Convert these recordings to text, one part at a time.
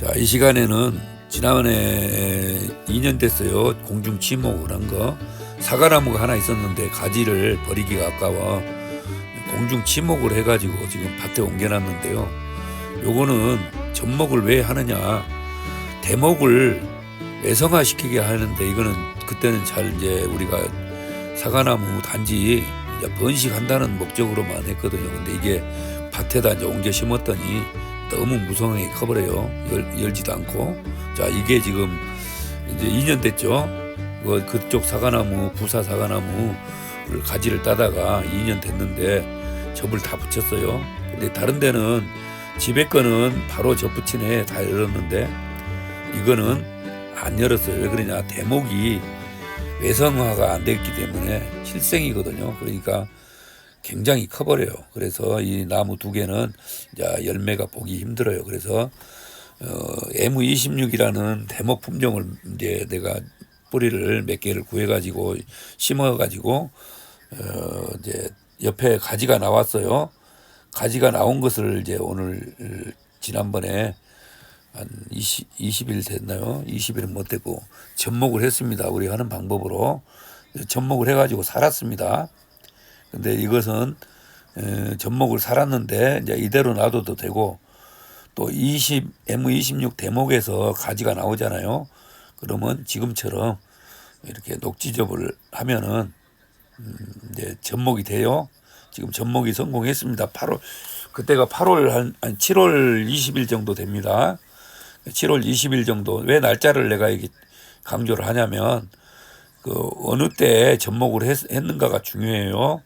자, 이 시간에는 지난해 2년 됐어요. 공중 침묵을 한 거. 사과나무가 하나 있었는데 가지를 버리기가 아까워 공중 침묵을 해가지고 지금 밭에 옮겨놨는데요. 요거는 접목을 왜 하느냐. 대목을 외성화시키게 하는데 이거는 그때는 잘 이제 우리가 사과나무 단지 번식한다는 목적으로만 했거든요. 근데 이게 밭에다 이제 옮겨 심었더니 너무 무성하게 커버려요. 열, 열지도 않고. 자, 이게 지금 이제 2년 됐죠. 그 그쪽 사과나무, 부사 사과나무를 가지를 따다가 2년 됐는데 접을 다 붙였어요. 근데 다른 데는 집에 거는 바로 접 붙인 해 다 열었는데 이거는 안 열었어요. 왜 그러냐? 대목이 외성화가 안 됐기 때문에 실생이거든요. 그러니까 굉장히 커버려요. 그래서 이 나무 두 개는 이제 열매가 보기 힘들어요. 그래서 어, M26이라는 대목 품종을 이제 내가 뿌리를 몇 개를 구해가지고 심어가지고 어, 이제 옆에 가지가 나왔어요. 가지가 나온 것을 이제 오늘 지난번에 한 20, 20일 됐나요? 20일은 못 됐고 접목을 했습니다. 우리 하는 방법으로 접목을 해가지고 살았습니다. 근데 이것은 에, 접목을 살았는데 이제 이대로 놔둬도 되고 또 20 M26 대목에서 가지가 나오잖아요. 그러면 지금처럼 이렇게 녹지접을 하면은 음, 이제 접목이 돼요. 지금 접목이 성공했습니다. 8월 그때가 8월 한, 한 7월 20일 정도 됩니다. 7월 20일 정도 왜 날짜를 내가 이게 강조를 하냐면 그 어느 때 접목을 했, 했는가가 중요해요.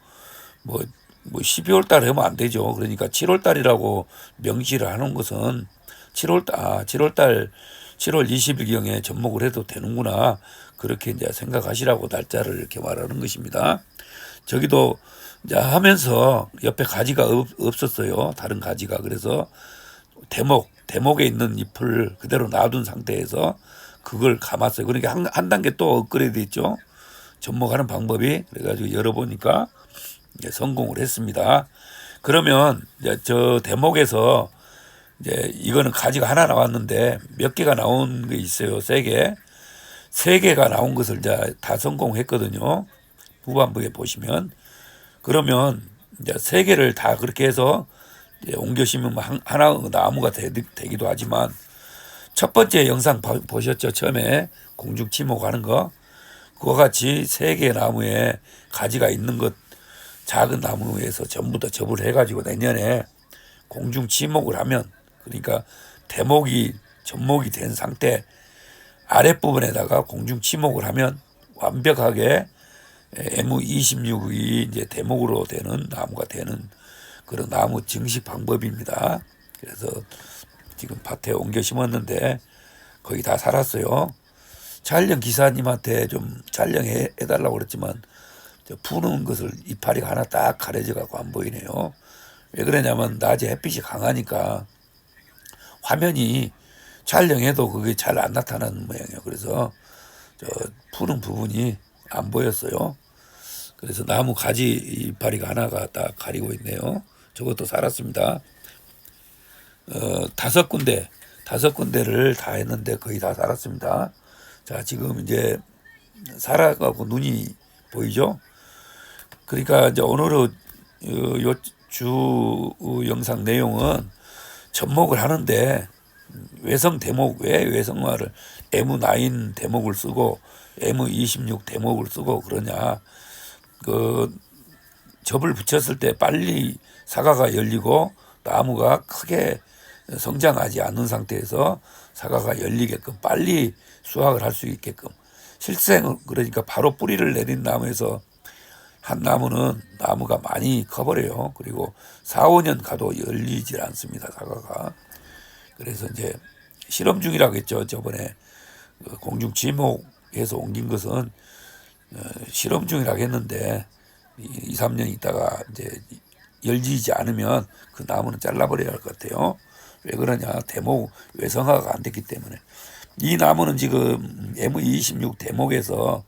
뭐, 뭐 12월 달에 하면 안 되죠. 그러니까 7월 달이라고 명시를 하는 것은 7월 달, 아, 7월 달, 7월 20일경에 접목을 해도 되는구나. 그렇게 이제 생각하시라고 날짜를 이렇게 말하는 것입니다. 저기도 이제 하면서 옆에 가지가 없, 없었어요. 다른 가지가. 그래서 대목, 대목에 있는 잎을 그대로 놔둔 상태에서 그걸 감았어요. 그러니까 한, 한 단계 또 업그레이드 했죠. 접목하는 방법이. 그래가지고 열어보니까 성공을 했습니다. 그러면 이제 저 대목에서 이제 이거는 가지가 하나 나왔는데 몇 개가 나온 게 있어요. 세 개. 세 개가 나온 것을 이제 다 성공했거든요. 후반부에 보시면. 그러면 이제 세 개를 다 그렇게 해서 옮겨 심으면 하나 나무가 되, 기도 하지만 첫 번째 영상 보셨죠? 처음에 공중 침묵하는 거. 그와 같이 세 개의 나무에 가지가 있는 것 작은 나무에서 전부 다 접을 해가지고 내년에 공중 지목을 하면 그러니까 대목이 접목이 된 상태 아랫부분에다가 공중 지목을 하면 완벽하게 M26이 이제 대목으로 되는 나무가 되는 그런 나무 증식 방법입니다. 그래서 지금 밭에 옮겨 심었는데 거의 다 살았어요. 촬영 기사님한테 좀 촬영해 달라고 그랬지만 저 푸는 것을 이파리 하나 딱 가려져 갖고 안 보이네요. 왜 그러냐면 낮에 햇빛이 강하니까 화면이 촬영해도 그게 잘 안 나타나는 모양이에요. 그래서 저 푸는 부분이 안 보였어요. 그래서 나무 가지 이파리가 하나가 딱 가리고 있네요. 저것도 살았습니다. 어, 다섯 군데, 다섯 군데를 다 했는데 거의 다 살았습니다. 자, 지금 이제 살아가고 눈이 보이죠? 그러니까 이제 오늘은 요주 영상 내용은 접목을 하는데 외성 대목 왜 외성화를 M9 대목을 쓰고 M26 대목을 쓰고 그러냐. 그 접을 붙였을 때 빨리 사과가 열리고 나무가 크게 성장하지 않는 상태에서 사과가 열리게끔 빨리 수확을 할 수 있게끔. 실생 그러니까 바로 뿌리를 내린 나무에서 한 나무는 나무가 많이 커버려요. 그리고 4, 5년 가도 열리질 않습니다. 사과가. 그래서 이제 실험 중이라고 했죠. 저번에 그 공중 지목에서 옮긴 것은 어, 실험 중이라고 했는데 2, 3년 있다가 이제 열리지 않으면 그 나무는 잘라버려야 할 것 같아요. 왜 그러냐. 대목 외성화가 안 됐기 때문에. 이 나무는 지금 M26 대목에서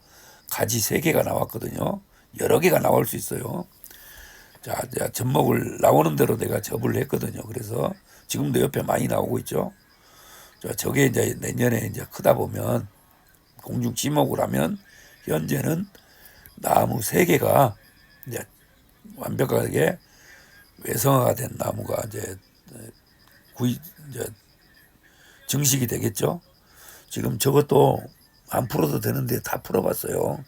가지 3개가 나왔거든요. 여러 개가 나올 수 있어요. 자, 자 접목을 나오는 대로 내가 접을 했거든요. 그래서 지금도 옆에 많이 나오고 있죠. 저 저게 이제 내년에 이제 크다 보면 공중 지목을 하면 현재는 나무 세 개가 이제 완벽하게 외성화가 된 나무가 이제 구이 이제 증식이 되겠죠. 지금 저것도 안 풀어도 되는데 다 풀어봤어요.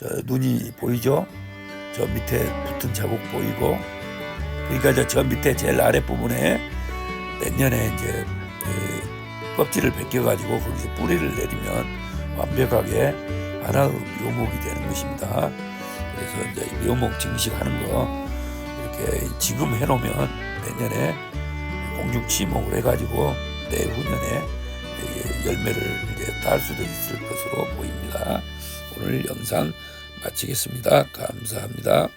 저 눈이 보이죠? 저 밑에 붙은 자국 보이고 그러니까 이제 저 밑에 제일 아랫 부분에 내년에 이제 그 껍질을 벗겨가지고 거기서 뿌리를 내리면 완벽하게 하나의 묘목이 되는 것입니다. 그래서 이제 이 묘목 증식하는 거 이렇게 지금 해놓으면 내년에 공중 치목을 해가지고 내후년에 이 열매를 이제 딸 수도 있을 것으로 보입니다. 오늘 영상 마치겠습니다. 감사합니다.